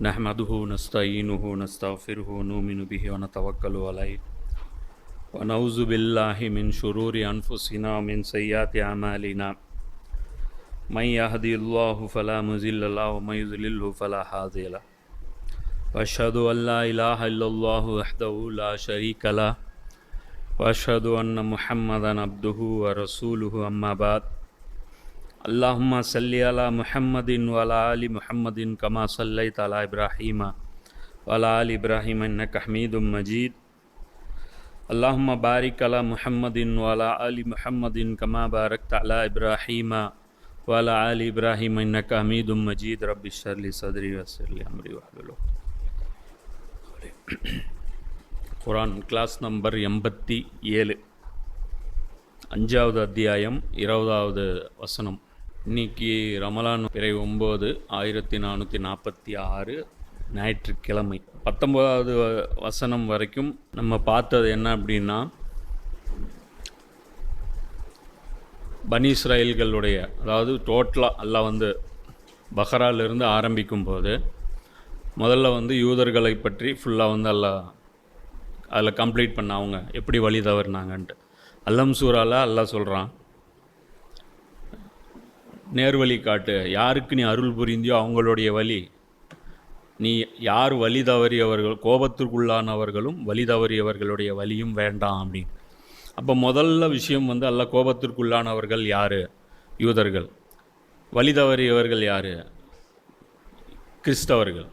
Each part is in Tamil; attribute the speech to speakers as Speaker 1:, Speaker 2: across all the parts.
Speaker 1: نحمده ونستعينه ونستغفره ونؤمن به ونتوكل عليه. ونعوذ بالله من شرور أنفسنا ومن سيئات أعمالنا. من يهدي الله فلا مضل له ومن يضلله فلا هادي له. وأشهد أن لا إله إلا الله وحده لا شريك له. وأشهد أن محمدا عبده ورسوله أما بعد. اللهم صل على محمد وعلى آل محمد كما صليت على إبراهيم وعلى آل إبراهيم إنك حميد مجيد اللهم بارك على محمد وعلى آل محمد كما باركت على إبراهيم وعلى آل إبراهيم إنك حميد مجيد رب اشرح لي صدري ويسر لي أمري واحلل عقدة குரான் கிளாஸ் நம்பர் எண்பத்தி ஏழு அஞ்சாவது அத்தியாயம் இருபதாவது வசனம் இன்னைக்கு ரமலான் பிறை ஒம்பது ஆயிரத்தி நானூற்றி நாற்பத்தி ஆறு ஞாயிற்றுக்கிழமை. பத்தொம்போதாவது வ- வசனம் வரைக்கும் நம்ம பார்த்தது என்ன அப்படின்னா பனீஸ்ராயல்களுடைய அதாவது டோட்டலாக எல்லாம் வந்து பஹ்ராலிருந்து ஆரம்பிக்கும் போது முதல்ல வந்து யூதர்களை பற்றி ஃபுல்லாக வந்து எல்லாம் அதில் கம்ப்ளீட் பண்ண அவங்க எப்படி வழி தவறுனாங்கன்ட்டு. அல்லம் சூறால அல்லாஹ் சொல்கிறான் நேர்வழி காட்டு. யாருக்கு நீ அருள் புரிந்தியோ அவங்களுடைய வழி. நீ யார் வழி தவறியவர்கள் கோபத்திற்குள்ளானவர்களும் வழி தவறியவர்களுடைய வழியும் வேண்டாம் அப்படின்னு. அப்போ முதல்ல விஷயம் வந்து அல்ல கோபத்திற்குள்ளானவர்கள் யார்? யூதர்கள். வழி தவறியவர்கள் யார்? கிறிஸ்தவர்கள்.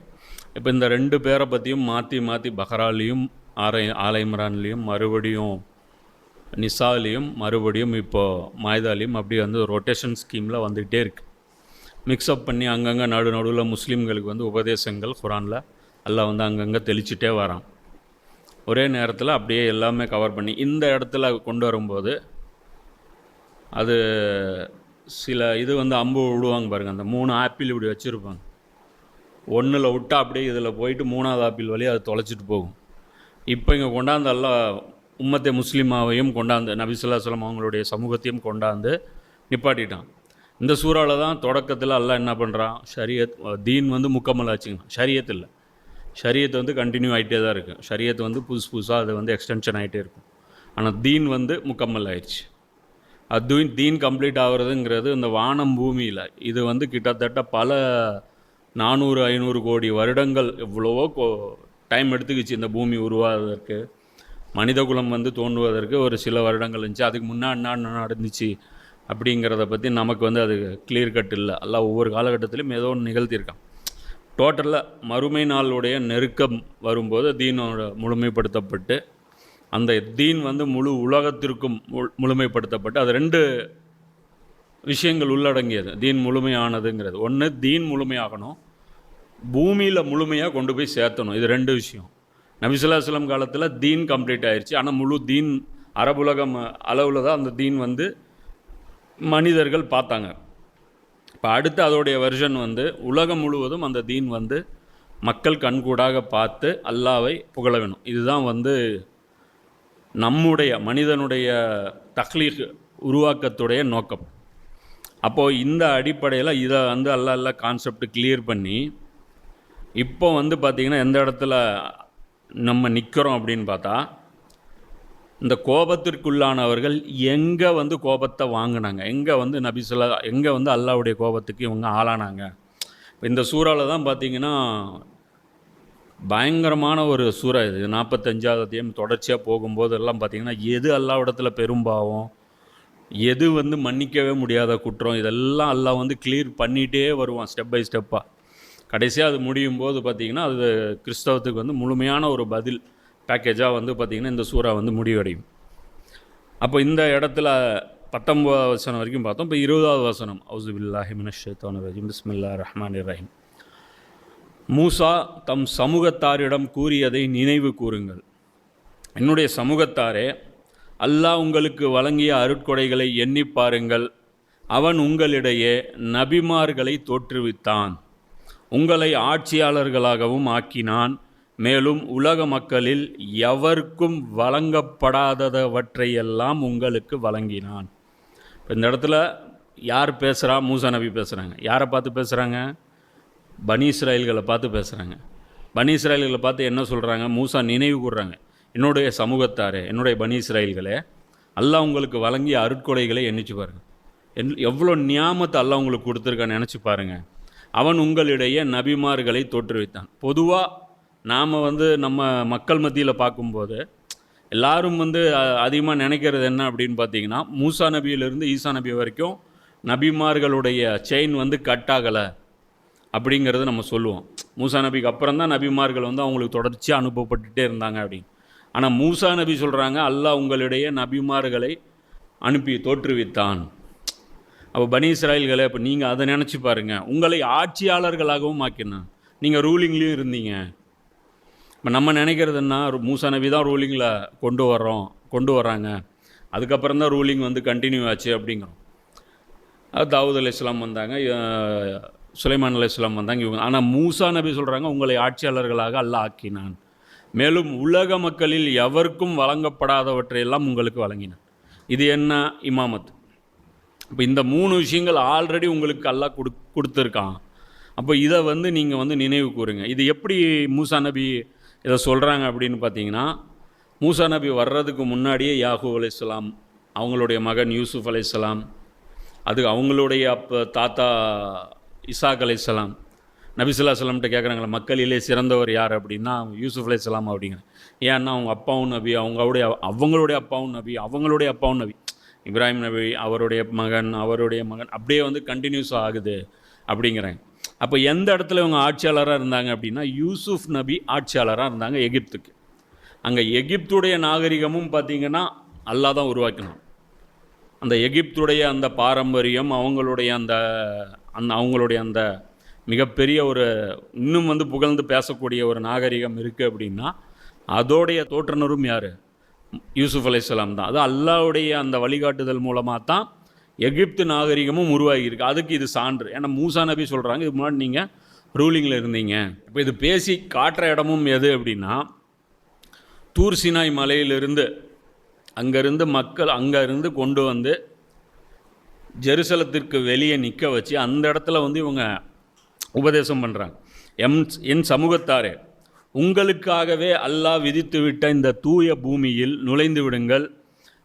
Speaker 1: இப்போ இந்த ரெண்டு பேரை பற்றியும் மாற்றி மாற்றி பஹ்ராலையும் ஆரை ஆலைமரான்லேயும் மறுபடியும் நிசாலையும் மறுபடியும் இப்போது மாய்தாலையும் அப்படியே வந்து ரொட்டேஷன் ஸ்கீமில் வந்துக்கிட்டே இருக்குது மிக்ஸ்அப் பண்ணி அங்கங்கே நடு நடுவில் முஸ்லீம்களுக்கு வந்து உபதேசங்கள் குரானில் எல்லாம் வந்து அங்கங்கே தெளிச்சிட்டே வரான். ஒரே நேரத்தில் அப்படியே எல்லாமே கவர் பண்ணி இந்த இடத்துல கொண்டு வரும்போது அது சில இது வந்து அம்பு விடுவாங்க பாருங்கள் அந்த மூணு ஆப்பிள் இப்படி வச்சுருப்பாங்க. ஒன்றில் விட்டா அப்படியே இதில் போயிட்டு மூணாவது ஆப்பிள் வழியாக அது தொலைச்சிட்டு போகும். இப்போ இங்கே கொண்டாந்து எல்லாம் உம்மத்தை முஸ்லீமாவையும் கொண்டாந்து நபிசுல்லா சொல்லம் அவங்களுடைய சமூகத்தையும் கொண்டாந்து நிப்பாட்டிட்டான். இந்த சூறாவில் தான் தொடக்கத்தில் எல்லாம் என்ன பண்ணுறான் ஷரியத் தீன் வந்து முக்கமல் ஆச்சுங்க. ஷரியத் இல்லை. ஷரியத் வந்து கண்டினியூ ஆகிட்டே தான் இருக்குது ஷரியத் வந்து புதுசு புதுசாக அது வந்து எக்ஸ்டென்ஷன் ஆகிட்டே இருக்கும். ஆனால் தீன் வந்து முக்கம்மல் ஆயிடுச்சு. அது தீன் கம்ப்ளீட் ஆகுறதுங்கிறது இந்த வானம் பூமியில். இது வந்து கிட்டத்தட்ட பல நானூறு ஐநூறு கோடி வருடங்கள் எவ்வளவோ கோ டைம் எடுத்துக்கிச்சு இந்த பூமி உருவாகிறதுக்கு மனிதகுலம் வந்து தோன்றுவதற்கு ஒரு சில வருடங்கள் இருந்துச்சு. அதுக்கு முன்னாடி என்ன நடந்துச்சு அப்படிங்கிறத பற்றி நமக்கு வந்து அது கிளியர் கட் இல்லை. எல்லாம் ஒவ்வொரு காலகட்டத்திலும் ஏதோ ஒன்று நிகழ்த்தியிருக்கான். டோட்டலாக மறுமை நாளுடைய நெருக்கம் வரும்போது தீனோட முழுமைப்படுத்தப்பட்டு அந்த தீன் வந்து முழு உலகத்திற்கும் முழுமைப்படுத்தப்பட்டு அது ரெண்டு விஷயங்கள் உள்ளடங்கியது. தீன் முழுமையானதுங்கிறது. ஒன்று தீன் முழுமையாகணும். பூமியில் முழுமையாக கொண்டு போய் சேர்த்தணும். இது ரெண்டு விஷயம். நபிசுல்லாஸ்லம் காலத்தில் தீன் கம்ப்ளீட் ஆயிடுச்சு ஆனால் முழு தீன் அரபுலகம் அளவில் தான் அந்த தீன் வந்து மனிதர்கள் பார்த்தாங்க. இப்போ அடுத்து அதோடைய வெர்ஷன் வந்து உலகம் முழுவதும் அந்த தீன் வந்து மக்கள் கண்கூடாக பார்த்து அல்லாவை புகழ வேணும். இதுதான் வந்து நம்முடைய மனிதனுடைய தக்லீக் உருவாக்கத்துடைய நோக்கம். அப்போது இந்த அடிப்படையில் இதை வந்து அல்ல அல்ல கான்செப்ட் கிளியர் பண்ணி இப்போ வந்து பார்த்திங்கன்னா எந்த இடத்துல நம்ம நிற்கிறோம் அப்படின்னு பார்த்தா இந்த கோபத்திற்குள்ளானவர்கள் எங்கே வந்து கோபத்தை வாங்கினாங்க? எங்கே வந்து நபிசுல்லா எங்கே வந்து அல்லாவுடைய கோபத்துக்கு இவங்க ஆளானாங்க? இந்த சூறாவில் தான் பார்த்தீங்கன்னா பயங்கரமான ஒரு சூறா இது. நாற்பத்தஞ்சாவது அத்தியாயம் தொடர்ச்சியாக போகும்போது எல்லாம் பார்த்தீங்கன்னா எது அல்லாவிடத்தில் பெரும்பாவம் எது வந்து மன்னிக்கவே முடியாத குற்றம்? இதெல்லாம் எல்லாம் வந்து கிளியர் பண்ணிகிட்டே வருவான் ஸ்டெப் பை ஸ்டெப்பாக கடைசியாக அது முடியும் போது பார்த்திங்கன்னா அது கிறிஸ்தவத்துக்கு வந்து முழுமையான ஒரு பதில் பேக்கேஜாக வந்து பார்த்திங்கன்னா இந்த சூறா வந்து முடிவடையும். அப்போ இந்த இடத்துல பத்தொம்போது வசனம் வரைக்கும் பார்த்தோம். இப்போ இருபதாவது வசனம். ஹவுசு பில்லாஹி மினஷேத்தான ரஜிம். பிஸ்மில்லா ரஹ்மான் ரஹீம். மூசா தம் சமூகத்தாரிடம் கூறியதை நினைவு கூறுங்கள். என்னுடைய சமூகத்தாரே அல்லாஹ் உங்களுக்கு வழங்கிய அருட்கொடைகளை எண்ணி பாருங்கள். அவன் உங்களிடையே நபிமார்களை தோற்றுவித்தான். உங்களை ஆட்சியாளர்களாகவும் ஆக்கினான். மேலும் உலக மக்களில் எவருக்கும் வழங்கப்படாதவற்றையெல்லாம் உங்களுக்கு வழங்கினான். இப்போ இந்த இடத்துல யார் பேசுகிறா மூசா நபி பேசுகிறாங்க யாரை பார்த்து பேசுகிறாங்க பனீஸ்ராயல்களை பார்த்து பேசுகிறாங்க பனீஸ்ராயல்களை பார்த்து என்ன சொல்கிறாங்க மூசா நினைவு கூடுறாங்க என்னுடைய சமூகத்தாரே என்னுடைய பனீஸ்ராயல்களே அல்லாஹ் உங்களுக்கு வழங்கிய அருட்கொடைகளை எண்ணிச்சு பாருங்கள் என் எவ்வளோ நியாமத்தை அல்லாஹ் உங்களுக்கு கொடுத்துருக்கான்னு நினச்சி பாருங்கள் அவன் உங்களிடையே நபிமார்களை தோற்றுவித்தான். பொதுவாக நாம் வந்து நம்ம மக்கள் மத்தியில் பார்க்கும்போது எல்லாரும் வந்து அதிகமாக நினைக்கிறது என்ன அப்படின்னு பார்த்தீங்கன்னா மூசா நபியிலிருந்து ஈசா நபி வரைக்கும் நபிமார்களுடைய செயின் வந்து கட் ஆகலை அப்படிங்கிறத நம்ம சொல்லுவோம். மூசா நபிக்கு அப்புறம் தான் நபிமார்கள் வந்து அவங்களுக்கு தொடர்ச்சியாக அனுப்பப்பட்டுட்டே இருந்தாங்க அப்படின்னு. ஆனால் மூசா நபி சொல்கிறாங்க அல்லாஹ் உங்களிடையே நபிமார்களை அனுப்பி தோற்றுவித்தான். அப்போ பனி இஸ்ராயல்களை இப்போ நீங்கள் அதை நினச்சி பாருங்கள் உங்களை ஆட்சியாளர்களாகவும் ஆக்கினான் நீங்கள் ரூலிங்லேயும் இருந்தீங்க. இப்போ நம்ம நினைக்கிறதுன்னா மூசா நபி தான் ரூலிங்கில் கொண்டு வர்றோம் கொண்டு வர்றாங்க. அதுக்கப்புறம் தான் ரூலிங் வந்து கண்டினியூ ஆச்சு அப்படிங்கிறோம். தாவூத் அலி இஸ்லாம் வந்தாங்க சுலைமான் அலி இஸ்லாம் வந்தாங்க இவங்க. ஆனால் மூசா நபி சொல்கிறாங்க உங்களை ஆட்சியாளர்களாக அல்லாஹ் ஆக்கினான். மேலும் உலக மக்களில் எவருக்கும் வழங்கப்படாதவற்றையெல்லாம் உங்களுக்கு வழங்கினான். இது என்ன? இமாமத். இப்போ இந்த மூணு விஷயங்கள் ஆல்ரெடி உங்களுக்கு அல்லாஹ் கொடு கொடுத்துருக்கான். அப்போ இதை வந்து நீங்கள் வந்து நினைவு கூறுங்க. இது எப்படி மூசா நபி இதை சொல்கிறாங்க அப்படின்னு பார்த்தீங்கன்னா மூசா நபி வர்றதுக்கு முன்னாடியே யாஹூ அலையாம் அவங்களுடைய மகன் யூசுஃப் அலையாம் அது அவங்களுடைய அப்போ தாத்தா இசாக் அலையாம் நபிசுல்லா சலாம்கிட்ட கேட்குறாங்களே மக்களிலே சிறந்தவர் யார் அப்படின்னா யூசுஃப் அலையாம் அப்படிங்கிற. ஏன்னா அவங்க அப்பாவும் நபி அவங்களுடைய அவங்களுடைய அப்பாவும் நபி அவங்களுடைய அப்பாவும் நபி. இப்ராஹிம் நபி அவருடைய மகன் அவருடைய மகன் அப்படியே வந்து கண்டினியூஸ் ஆகுது அப்படிங்கிறாங்க அப்போ எந்த இடத்துல இவங்க ஆட்சியாளராக இருந்தாங்க அப்படின்னா யூசுஃப் நபி ஆட்சியாளராக இருந்தாங்க எகிப்துக்கு. அங்கே எகிப்துடைய நாகரிகமும் பார்த்தீங்கன்னா அல்லாஹ் தான் உருவாக்கினான். அந்த எகிப்துடைய அந்த பாரம்பரியம் அவங்களுடைய அந்த அந்த அவங்களுடைய அந்த மிகப்பெரிய ஒரு இன்னும் வந்து புகழ்ந்து பேசக்கூடிய ஒரு நாகரிகம் இருக்குது அப்படின்னா அதோடைய தோற்றுனரும் யார்? யூசுப் அலைஹிஸ்ஸலாம் தான். அது அல்லாவுடைய அந்த வழிகாட்டுதல் மூலமாக தான் எகிப்து நாகரிகமும் உருவாகியிருக்கு. அதுக்கு இது சான்று. ஏன்னா மூசா நபி சொல்கிறாங்க இது முன்னாடி நீங்கள் ரூலிங்கில் இருந்தீங்க. இப்போ இது பேசி காட்டுற இடமும் எது அப்படின்னா தூர்சினாய் மலையிலிருந்து அங்கேருந்து மக்கள் அங்கேருந்து கொண்டு வந்து ஜெருசலத்திற்கு வெளியே நிற்க வச்சு அந்த இடத்துல வந்து இவங்க உபதேசம் பண்ணுறாங்க எம் என் சமூகத்தாரே உங்களுக்காகவே அல்லாஹ் விதித்துவிட்ட இந்த தூய பூமியில் நுழைந்து விடுங்கள்.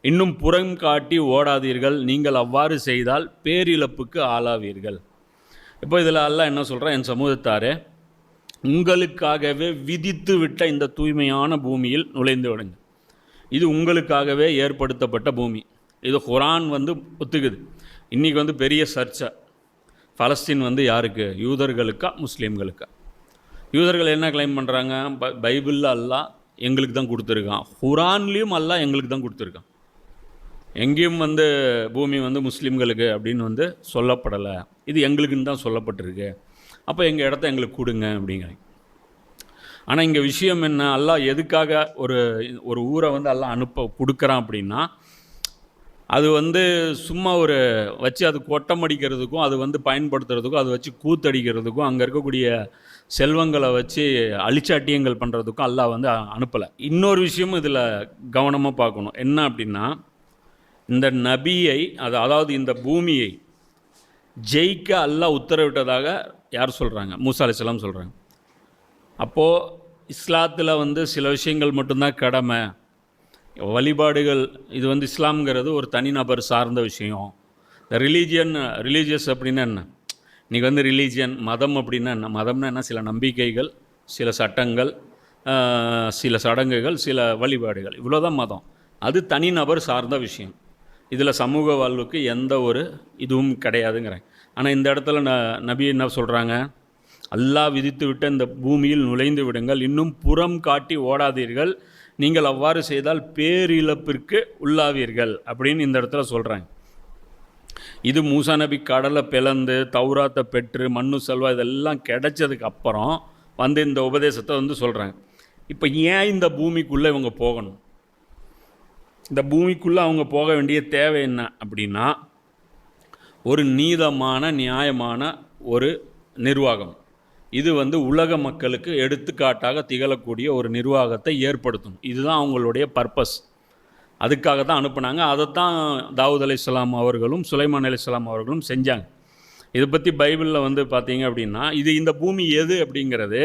Speaker 1: இன்னும் புறம் காட்டி ஓடாதீர்கள். நீங்கள் அவ்வாறு செய்தால் பேரிழப்புக்கு ஆளாவீர்கள். இப்போ இதில் அல்லாஹ் என்ன சொல்கிறான் என் சமூகத்தாரே உங்களுக்காகவே விதித்து விட்ட இந்த தூய்மையான பூமியில் நுழைந்து விடுங்க இது உங்களுக்காகவே ஏற்படுத்தப்பட்ட பூமி. இது குரான் வந்து ஒத்துக்குது. இன்றைக்கி வந்து பெரிய சர்ச்சை. ஃபலஸ்தீன் வந்து யாருக்கு? யூதர்களுக்கா முஸ்லீம்களுக்கா? யூதர்கள் என்ன கிளைம் பண்ணுறாங்க ப பைபிளில் அல்லா எங்களுக்கு தான் கொடுத்துருக்கான். குரான்லேயும் அல்லா எங்களுக்கு தான் கொடுத்துருக்கான். எங்கேயும் வந்து பூமி வந்து முஸ்லீம்களுக்கு அப்படின்னு வந்து சொல்லப்படலை. இது எங்களுக்குன்னு தான் சொல்லப்பட்டிருக்கு. அப்போ எங்கள் இடத்த எங்களுக்கு கொடுங்க அப்படிங்கிறாங்க ஆனால் இங்கே விஷயம் என்ன? அல்லா எதுக்காக ஒரு ஒரு ஊரை வந்து எல்லாம் அனுப்ப கொடுக்குறான் அப்படின்னா அது வந்து சும்மா ஒரு வச்சு அது கொட்டம் அடிக்கிறதுக்கும் அது வந்து பயன்படுத்துறதுக்கும் அது வச்சு கூத்தடிக்கிறதுக்கும் அங்கே இருக்கக்கூடிய செல்வங்களை வச்சு அழிச்சாட்டியங்கள் பண்ணுறதுக்கும் அல்லாஹ் வந்து அனுப்பலை. இன்னொரு விஷயமும் இதில் கவனமாக பார்க்கணும். என்ன அப்படின்னா இந்த நபியை அது அதாவது இந்த பூமியை ஜெயிக்க அல்லாஹ் உத்தரவிட்டதாக யார் சொல்கிறாங்க மூசா அலிஸ்லாம் சொல்கிறாங்க அப்போது இஸ்லாத்தில் வந்து சில விஷயங்கள் மட்டும்தான் கடமை. வழிபாடுகள் இது வந்து இஸ்லாம்ங்கிறது ஒரு தனிநபர் சார்ந்த விஷயம். இந்த ரிலீஜியன் ரிலீஜியஸ் அப்படின்னா என்ன? இன்றைக்கி வந்து ரிலீஜியன் மதம் அப்படின்னா என்ன? மதம்னா என்ன? சில நம்பிக்கைகள் சில சட்டங்கள் சில சடங்குகள் சில வழிபாடுகள். இவ்வளோ தான் மதம். அது தனிநபர் சார்ந்த விஷயம். இதில் சமூக வாழ்வுக்கு எந்த ஒரு இதுவும் கிடையாதுங்கிறேன். ஆனால் இந்த இடத்துல ந நபி என்ன சொல்கிறாங்க அல்லாஹ் விதித்து விட்ட இந்த பூமியில் நுழைந்து விடுங்கள். இன்னும் புறம் காட்டி ஓடாதீர்கள். நீங்கள் அவ்வாறு செய்தால் பேரிழப்பிற்கு உள்ளாவீர்கள் அப்படின்னு இந்த இடத்துல சொல்கிறாங்க இது மூசா நபி கடலை பிளந்து தௌராத்தை பெற்று மண்ணு செல்வா இதெல்லாம் கிடைச்சதுக்கு அப்புறம் வந்து இந்த உபதேசத்தை வந்து சொல்கிறாங்க இப்போ ஏன் இந்த பூமிக்குள்ளே இவங்க போகணும்? இந்த பூமிக்குள்ளே அவங்க போக வேண்டிய தேவை என்ன அப்படின்னா ஒரு நீதமான நியாயமான ஒரு நிர்வாகம். இது வந்து உலக மக்களுக்கு எடுத்துக்காட்டாக திகழக்கூடிய ஒரு நிர்வாகத்தை ஏற்படுத்தும் இதுதான் அவங்களுடைய பர்பஸ். அதுக்காக தான் அனுப்புனாங்க. அதைத்தான் தாவூத் அலைஹிஸ்ஸலாம் அவர்களும் சுலைமான் அலைஹிஸ்ஸலாம் அவர்களும் செஞ்சாங்க. இதை பற்றி பைபிளில் வந்து பார்த்தீங்க அப்படின்னா இது இந்த பூமி எது அப்படிங்கிறது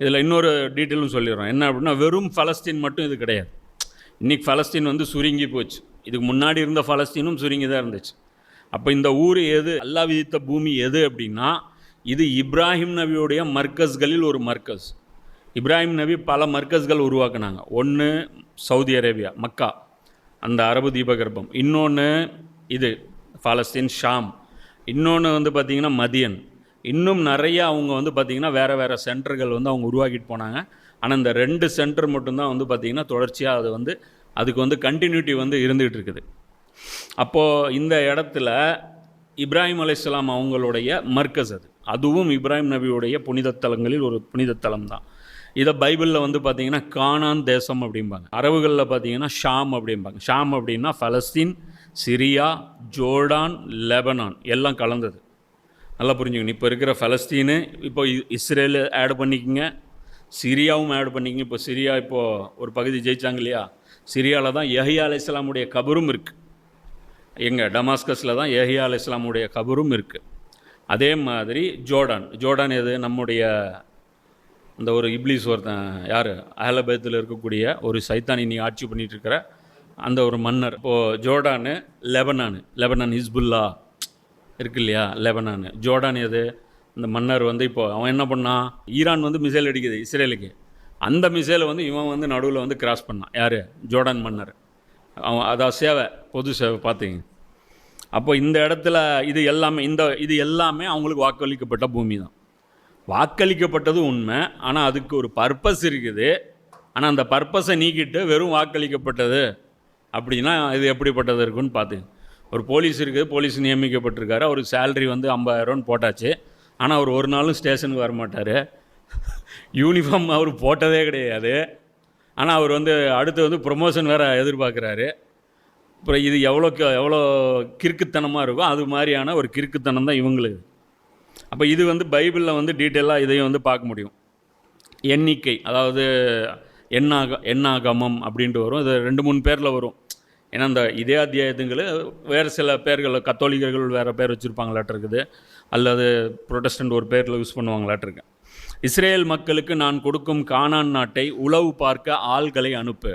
Speaker 1: இதில் இன்னொரு டீட்டெயிலும் சொல்லிடுறோம். என்ன அப்படின்னா வெறும் ஃபலஸ்தீன் மட்டும் இது கிடையாது. இன்றைக்கி ஃபலஸ்தீன் வந்து சுருங்கி போச்சு. இதுக்கு முன்னாடி இருந்த ஃபலஸ்தீனும் சுருங்கி தான் இருந்துச்சு. அப்போ இந்த ஊர் எது அல்லாஹ் விதித்த பூமி எது அப்படின்னா இது இப்ராஹிம் நபியுடைய மர்க்கஸ்களில் ஒரு மர்க்கஸ் இப்ராஹிம் நபி பல மர்க்கஸ்கள் உருவாக்குனாங்க. ஒன்று சவுதி அரேபியா மக்கா அந்த அரபு தீபகற்பம். இன்னொன்று இது பாலஸ்தீன் ஷாம். இன்னொன்று வந்து பார்த்திங்கன்னா மதியன். இன்னும் நிறைய அவங்க வந்து பார்த்திங்கன்னா வேறு வேறு சென்டர்கள் வந்து அவங்க உருவாக்கிட்டு போனாங்க. ஆனால் இந்த ரெண்டு சென்டர் மட்டும்தான் வந்து பார்த்திங்கன்னா தொடர்ச்சியாக அது வந்து அதுக்கு வந்து கண்டினியூட்டி வந்து இருந்துகிட்டு இருக்குது. அப்போது இந்த இடத்துல இப்ராஹிம் அலையாம் அவங்களுடைய மர்க்கஸ் அது. அதுவும் இப்ராஹிம் நபியுடைய புனித தலங்களில் ஒரு புனித தலம் தான் இதை பைபிளில் வந்து பார்த்தீங்கன்னா கானான் தேசம் அப்படிம்பாங்க. அரபுகளில் பார்த்தீங்கன்னா ஷாம் அப்படிம்பாங்க. ஷாம் அப்படின்னா ஃபலஸ்தீன் சிரியா ஜோர்டான் லெபனான் எல்லாம் கலந்தது. நல்லா புரிஞ்சுக்கணும். இப்போ இருக்கிற ஃபலஸ்தீனு இப்போ இ- இஸ்ரேல் ஆட் பண்ணிக்கோங்க. சிரியாவும் ஆட் பண்ணிக்கோங்க. இப்போ சிரியா இப்போது ஒரு பகுதி ஜெயித்தாங்க இல்லையா? சிரியாவில் தான் யஹியா இஸ்லாமுடைய கபரும் இருக்குது எங்கள் டமாஸ்கஸில் தான் ஏஹியா அலி இஸ்லாமுடைய கபரும் இருக்குது அதே மாதிரி ஜோர்டான். ஜோர்டான் எது? நம்முடைய இந்த ஒரு இப்லீஸ் ஒருத்தன் யார்? அஹலபேத்தில் இருக்கக்கூடிய ஒரு சைத்தான் நீ ஆட்சி பண்ணிட்டு இருக்கிற அந்த ஒரு மன்னர். இப்போது ஜோர்டானு லெபனானு. லெபனான் ஹிஸ்புல்லா இருக்கு இல்லையா லெபனானு. ஜோர்டான் எது? இந்த மன்னர் வந்து இப்போ அவன் என்ன பண்ணான் ஈரான் வந்து மிசைல் அடிக்குது இஸ்ரேலுக்கு. அந்த மிசைலை வந்து இவன் வந்து நடுவில் வந்து கிராஸ் பண்ணான் யார்? ஜோர்டான் மன்னர். அவன் அதான் சேவை பொது சேவை பார்த்தீங்க. அப்போ இந்த இடத்துல இது எல்லாமே இந்த இது எல்லாமே அவங்களுக்கு வாக்களிக்கப்பட்ட பூமி தான் வாக்களிக்கப்பட்டது உண்மை. ஆனால் அதுக்கு ஒரு பர்பஸ் இருக்குது. ஆனால் அந்த பர்பஸை நீக்கிட்டு வெறும் வாக்களிக்கப்பட்டது அப்படின்னா இது எப்படிப்பட்டது இருக்குன்னு பார்த்து. ஒரு போலீஸ் இருக்குது போலீஸ் நியமிக்கப்பட்டிருக்காரு. அவருக்கு சேல்ரி வந்து ஐம்பதாயிரம்னு போட்டாச்சு. ஆனால் அவர் ஒரு நாளும் ஸ்டேஷனுக்கு வர மாட்டார் யூனிஃபார்ம் அவர் போட்டதே கிடையாது. ஆனால் அவர் வந்து அடுத்து வந்து ப்ரொமோஷன் வேறு எதிர்பார்க்குறாரு. அப்புறம் இது எவ்வளோ க- எவ்வளோ கிறுக்குத்தனமாக இருக்கோ அது மாதிரியான ஒரு கிறுக்குத்தனம் தான் இவங்களுக்கு. அப்போ இது வந்து பைபிளில் வந்து டீட்டெயிலாக இதையும் வந்து பார்க்க முடியும். எண்ணிக்கை அதாவது எண்ணாக எண்ணாகமம் அப்படின்ட்டு வரும். இது ரெண்டு மூணு பேரில் வரும். ஏன்னா இந்த இதே அத்தியாயத்துங்களை வேறு சில பேர்கள் கத்தோலிக்கர்கள் வேறு பேர் வச்சுருப்பாங்களாட்டிருக்குது அல்லது புரொட்டஸ்டன்ட் ஒரு பேரில் யூஸ் பண்ணுவாங்களாட்டிருக்கு இஸ்ரேல் மக்களுக்கு நான் கொடுக்கும் கானான் நாட்டை உளவு பார்க்க ஆள்களை அனுப்பு.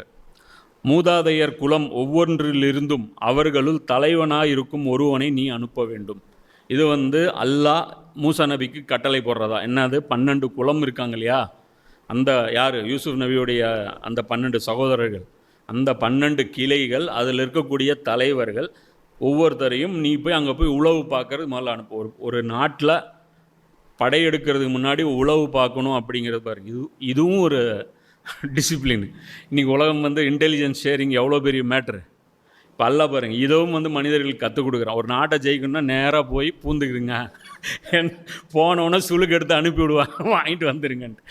Speaker 1: மூதாதையர் குலம் ஒவ்வொன்றிலிருந்தும் அவர்களுள் தலைவனாயிருக்கும் ஒருவனை நீ அனுப்ப வேண்டும். இது வந்து அல்லாஹ் மூசா நபிக்கு கட்டளை போடுறதா? என்னது? பன்னெண்டு குளம் இருக்காங்க இல்லையா அந்த யார்? யூசுப் நபியுடைய அந்த பன்னெண்டு சகோதரர்கள். அந்த பன்னெண்டு கிளைகள் அதில் இருக்கக்கூடிய தலைவர்கள் ஒவ்வொருத்தரையும் நீ போய் அங்கே போய் உழவு பார்க்கறது முதல்ல அனுப்பு. ஒரு ஒரு நாட்டில் படையெடுக்கிறதுக்கு முன்னாடி உழவு பார்க்கணும் அப்படிங்கிறது பாருங்க இது இதுவும் ஒரு டிசிப்ளின் இன்றைக்கி உலகம் வந்து இன்டெலிஜென்ஸ் ஷேரிங் எவ்வளோ பெரிய மேட்ரு பல்ல பாருங்கள் பாருங்க. இதுவும் வந்து மனிதர்களுக்கு கற்றுக் கொடுக்குறான் ஒரு நாட்டை ஜெயிக்கணும்னா நேராக போய் பூந்துக்குதுங்க போனோன்னே சுளுக்கு எடுத்து அனுப்பி விடுவாங்க வாங்கிட்டு வந்துடுங்கன்ட்டு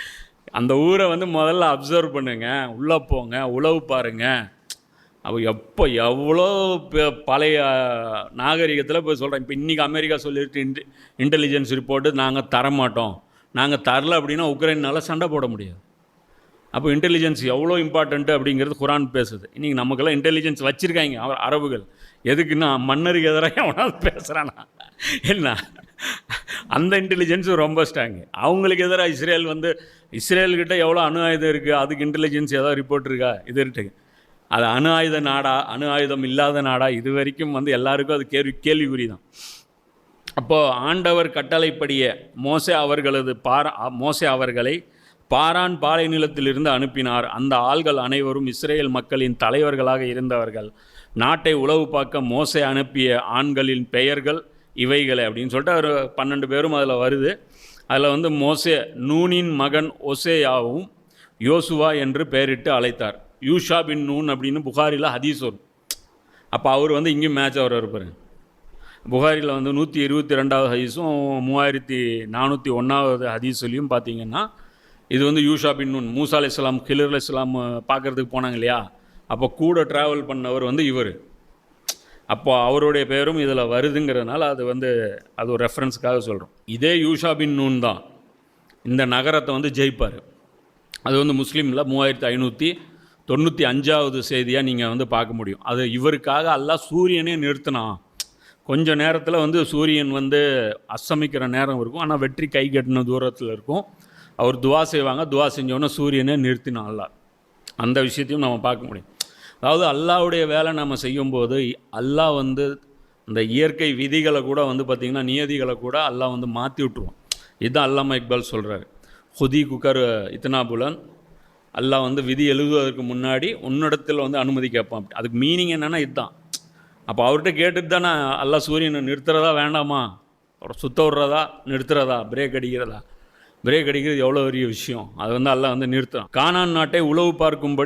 Speaker 1: அந்த ஊரை வந்து முதல்ல அப்சர்வ் பண்ணுங்க. உள்ளே போங்க. உழவு பாருங்க. அவ எப்போ எவ்வளோ பழைய நாகரிகத்தில் போய் சொல்கிறேன் இப்போ இன்றைக்கி அமெரிக்கா சொல்லிட்டு இன்டி இன்டெலிஜென்ஸ் ரிப்போர்ட்டு நாங்கள் தரமாட்டோம். நாங்கள் தரல அப்படின்னா உக்ரைனால் சண்டை போட முடியாது. அப்போ இன்டெலிஜென்ஸ் எவ்வளோ இம்பார்ட்டண்ட்டு அப்படிங்கிறது குரான் பேசுது. இன்றைக்கி நமக்கெல்லாம் இன்டெலிஜென்ஸ் வச்சுருக்காங்க அவர் அரபுகள். எதுக்குன்னா மன்னருக்கு எதிராக எவனாவது பேசுகிறானா என்ன? அந்த இன்டெலிஜென்ஸும் ரொம்ப ஸ்ட்ராங்கு அவங்களுக்கு எதிராக இஸ்ரேல் வந்து இஸ்ரேல்கிட்ட எவ்வளோ அணு ஆயுதம் இருக்குது அதுக்கு இன்டெலிஜென்ஸ் ஏதாவது ரிப்போர்ட் இருக்கா? இது இருக்கு அது அணு ஆயுத நாடா? அணு ஆயுதம் இல்லாத நாடா? இது வரைக்கும் வந்து எல்லாருக்கும் அது கேள்வி கேள்விக்குறி தான் அப்போது ஆண்டவர் கட்டளைப்படியே மோசே அவர்களது பாரா மோசே அவர்களை பாரான் பாலை நிலத்திலிருந்து அனுப்பினார். அந்த ஆள்கள் அனைவரும் இஸ்ரேல் மக்களின் தலைவர்களாக இருந்தவர்கள். நாட்டை உளவு பார்க்க மோசே அனுப்பிய ஆண்களின் பெயர்கள் இவைகளை அப்படின்னு சொல்லிட்டு அவர் பன்னெண்டு பேரும் அதில் வருது. அதில் வந்து மோசே நூனின் மகன் ஒசேயாவும் யோசுவா என்று பெயரிட்டு அழைத்தார். யூஷா பின் நூன் அப்படின்னு புகாரில் ஹதீஸ் வரும். அப்போ அவர் வந்து இங்கேயும் மேட்ச் அவர் இருப்பார் புகாரியில் வந்து நூற்றி இருபத்தி ரெண்டாவது ஹதீஸும் மூவாயிரத்தி நானூற்றி ஒன்றாவது ஹதீஸ்லையும் பார்த்தீங்கன்னா இது வந்து யூஷா பின் நூன் மூசா அலி இஸ்லாம் கிலர் அலி இஸ்லாம் பார்க்குறதுக்கு போனாங்க இல்லையா? அப்போ கூட ட்ராவல் பண்ணவர் வந்து இவர். அப்போ அவருடைய பேரும் இதில் வருதுங்கிறதுனால அது வந்து அது ஒரு ரெஃபரன்ஸுக்காக சொல்கிறோம் இதே யூஷா பின் நூன் தான். இந்த நகரத்தை வந்து ஜெயிப்பார். அது வந்து முஸ்லீமில் மூவாயிரத்தி ஐநூற்றி தொண்ணூற்றி அஞ்சாவது செய்தியாக நீங்கள் வந்து பார்க்க முடியும். அது இவருக்காக எல்லாம் சூரியனே நிறுத்தினான். கொஞ்ச நேரத்தில் வந்து சூரியன் வந்து அஸ்தமிக்கிற நேரம் இருக்கும். ஆனால் வெற்றி கை கட்டின தூரத்தில் இருக்கும். அவர் துவா செய்வாங்க துவா செஞ்சோன்னே சூரியனை நிறுத்தினான் அல்லாஹ். அந்த விஷயத்தையும் நம்ம பார்க்க முடியும். அதாவது அல்லாவுடைய வேலை நம்ம செய்யும்போது அல்லாஹ் வந்து இந்த இயற்கை விதிகளை கூட வந்து பார்த்திங்கன்னா நியதிகளை கூட அல்லாஹ் வந்து மாற்றி விட்ருவான் இதுதான் அல்லாமா இக்பால் சொல்கிறாரு ஹுதி குக்கர் இத்தனாபுலன் அல்லாஹ் வந்து விதி எழுதுவதற்கு முன்னாடி உன்னிடத்தில் வந்து அனுமதி கேட்பான். அப்படி. அதுக்கு மீனிங் என்னென்னா இதுதான் அப்போ அவர்கிட்ட கேட்டுட்டு தானே அல்லாஹ் சூரியனை நிறுத்துறதா வேண்டாமா? அவரை சுத்த விட்றதா நிறுத்துறதா? பிரேக் அடிக்கிறதா? பிரேக் அடிக்கிறது எவ்வளோ பெரிய விஷயம்? அது வந்து அல்லாஹ் வந்து நிறுத்தம் கானான் நாட்டை உளவு பார்க்கும்படி